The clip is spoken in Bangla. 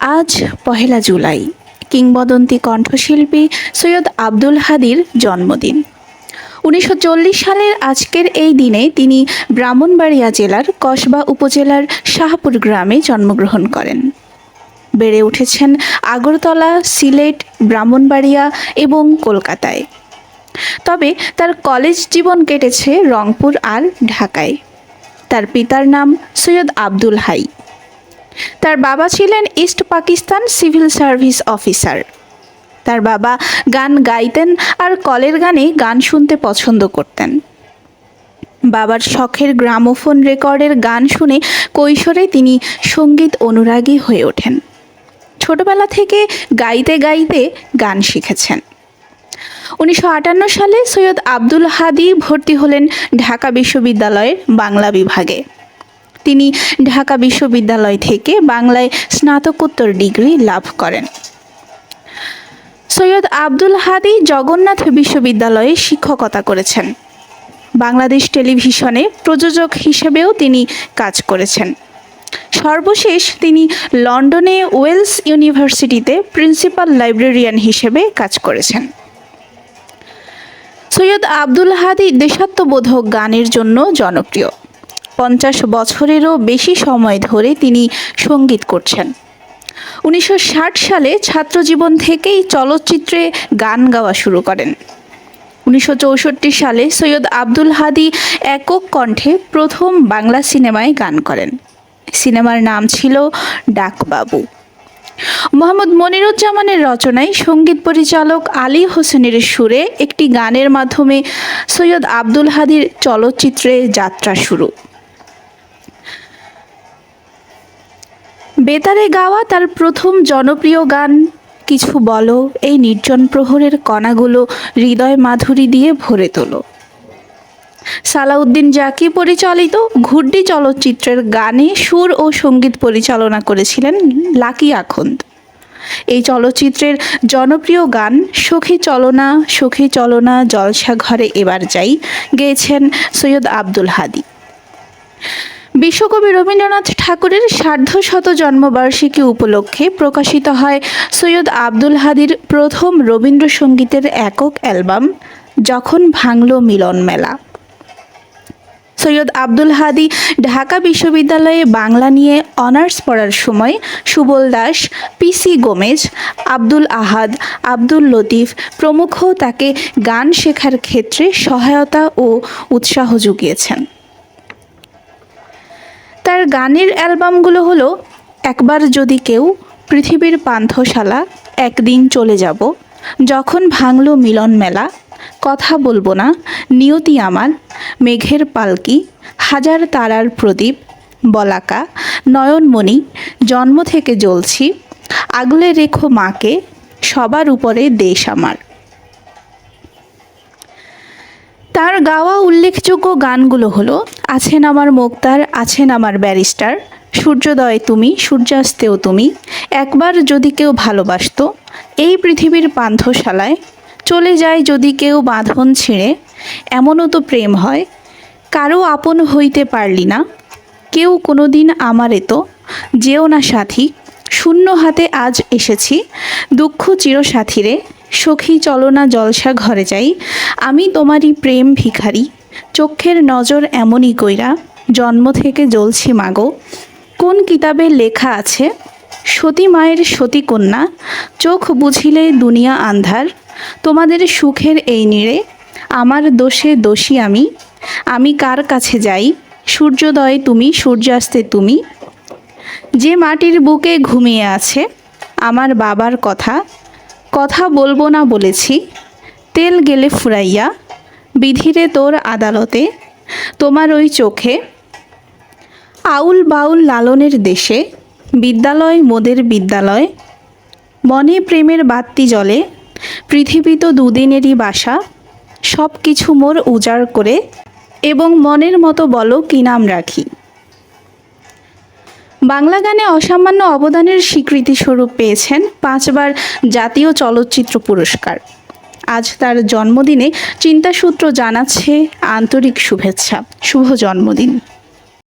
আজ পহেলা জুলাই, কিংবদন্তি কণ্ঠশিল্পী সৈয়দ আব্দুল হাদির জন্মদিন। উনিশশো চল্লিশ সালের আজকের এই দিনে তিনি ব্রাহ্মণবাড়িয়া জেলার কসবা উপজেলার শাহপুর গ্রামে জন্মগ্রহণ করেন। বেড়ে উঠেছেন আগরতলা, সিলেট, ব্রাহ্মণবাড়িয়া এবং কলকাতায়। তবে তার কলেজ জীবন কেটেছে রংপুর আর ঢাকায়। তার পিতার নাম সৈয়দ আব্দুল হাই। তার বাবা ছিলেন east Pakistan civil service officer. তার বাবা গান গাইতেন আর কলের গানে গান শুনতে পছন্দ করতেন। বাবার শখের গ্রামোফোন রেকর্ডের গান শুনে কৈশোরে তিনি সংগীত অনুরাগী হয়ে ওঠেন। ছোটবেলা থেকে গাইতে গাইতে গান শিখেছেন। উনিশশো আটান্ন সালে সৈয়দ আব্দুল হাদি ভর্তি হলেন ঢাকা বিশ্ববিদ্যালয়ের বাংলা বিভাগে। তিনি ঢাকা বিশ্ববিদ্যালয় থেকে বাংলায় স্নাতকোত্তর ডিগ্রি লাভ করেন। সৈয়দ আব্দুল হাদি জগন্নাথ বিশ্ববিদ্যালয়ে শিক্ষকতা করেছেন। বাংলাদেশ টেলিভিশনে প্রযোজক হিসেবেও তিনি কাজ করেছেন। সর্বশেষ তিনি লন্ডনে ওয়েলস ইউনিভার্সিটিতে প্রিন্সিপাল লাইব্রেরিয়ান হিসেবে কাজ করেছেন। সৈয়দ আব্দুল হাদি দেশাত্মবোধক গানের জন্য জনপ্রিয়। পঞ্চাশ বছরেরও বেশি সময় ধরে তিনি সংগীত করছেন। উনিশশো ষাট সালে ছাত্রজীবন থেকেই চলচ্চিত্রে গান গাওয়া শুরু করেন। উনিশশো চৌষট্টি সালে সৈয়দ আব্দুল হাদি একক কণ্ঠে প্রথম বাংলা সিনেমায় গান করেন। সিনেমার নাম ছিল ডাকবাবু। মোহাম্মদ মনিরুজ্জামানের রচনায় সংগীত পরিচালক আলী হোসেনের সুরে একটি গানের মাধ্যমে সৈয়দ আব্দুল হাদির চলচ্চিত্রে যাত্রা শুরু। বেতারে গাওয়া তার প্রথম জনপ্রিয় গান। কিছু বলো, এই নির্জন প্রহরের কণাগুলো হৃদয় মাধুরী দিয়ে ভরে তোলো। সালাউদ্দিন জাকি পরিচালিত ঘুড্ডি চলচ্চিত্রের গানে সুর ও সংগীত পরিচালনা করেছিলেন লাকি আখন্দ। এই চলচ্চিত্রের জনপ্রিয় গান, সখী চলনা সখী চলনা জলসা ঘরে এবার যাই, গেয়েছেন সৈয়দ আব্দুল হাদি। বিশ্বকবি রবীন্দ্রনাথ ঠাকুরের সার্ধশত জন্মবার্ষিকী উপলক্ষে প্রকাশিত হয় সৈয়দ আব্দুল হাদির প্রথম রবীন্দ্রসঙ্গীতের একক অ্যালবাম, যখন ভাঙল মিলন মেলা। সৈয়দ আব্দুল হাদি ঢাকা বিশ্ববিদ্যালয়ে বাংলা নিয়ে অনার্স পড়ার সময় সুবল দাস পিসি গোমেজ, আব্দুল আহাদ, আব্দুল লতিফ প্রমুখ তাকে গান শেখার ক্ষেত্রে সহায়তা ও উৎসাহ জুগিয়েছেন তার গানের অ্যালবামগুলো হলো, একবার যদি কেউ পৃথিবীর পান্থশালা একদিন চলে যাব, যখন ভাঙলো মিলন মেলা, কথা বলব না, নিয়তি আমার, মেঘের পালকি, হাজার তারার প্রদীপ, বলাকা, নয়নমণি, জন্ম থেকে জ্বলছি, আগলে রেখো মাকে, সবার উপরে দেশ আমার। তার গাওয়া উল্লেখযোগ্য গানগুলো হলো, আছেন আমার মোক্তার, আছেন আমার ব্যারিস্টার, সূর্যোদয় তুমি, সূর্যাস্তেও তুমি, একবার যদি কেউ ভালোবাসত, এই পৃথিবীর পান্থশালায়, চলে যায় যদি কেউ বাঁধন ছিঁড়ে, এমনও তো প্রেম হয় কারও আপন হইতে পারলি না, কেউ কোনো দিন আমারে তো, যেও না সাথী, শূন্য হাতে আজ এসেছি, দুঃখ চিরসাথীরে সখী চলো না জলসা ঘরে যাই। আমি তোমারই প্রেম ভিখারি। চক্ষের নজর এমনই কইরা জন্ম থেকে জ্বলছি মাগো। কোন কিতাবে লেখা আছে? সতী মায়ের সতী কন্যা, চোখ বুঝিলে দুনিয়া আন্ধার। তোমাদের সুখের এই নীড়ে, আমার দোষে দোষী আমি। আমি কার কাছে যাই? সূর্যোদয় তুমি, সূর্যাস্তে তুমি। যে মাটির বুকে ঘুমিয়ে আছে, আমার বাবার কথা। কথা বলব না বলেছি। তেল গেলে ফুরাইয়া, বিধিরে তোর আদালতে, তোমার ওই চোখে। আউল বাউল লালনের দেশে, বিদ্যালয় মোদের বিদ্যালয়। মনে প্রেমের বাত্তি জলে পৃথিবী তো দুদিনেরই বাসা। সব কিছু মোর উজাড় করে, এবং মনের মতো বলো কি নাম রাখি। বাংলা গানে অসামান্য অবদানের স্বীকৃতি স্বরূপ পেয়েছেন পাঁচবার জাতীয় চলচ্চিত্র পুরস্কার। আজ তার জন্মদিনে চিন্তাসূত্র জানাচ্ছে আন্তরিক শুভেচ্ছা। শুভ জন্মদিন।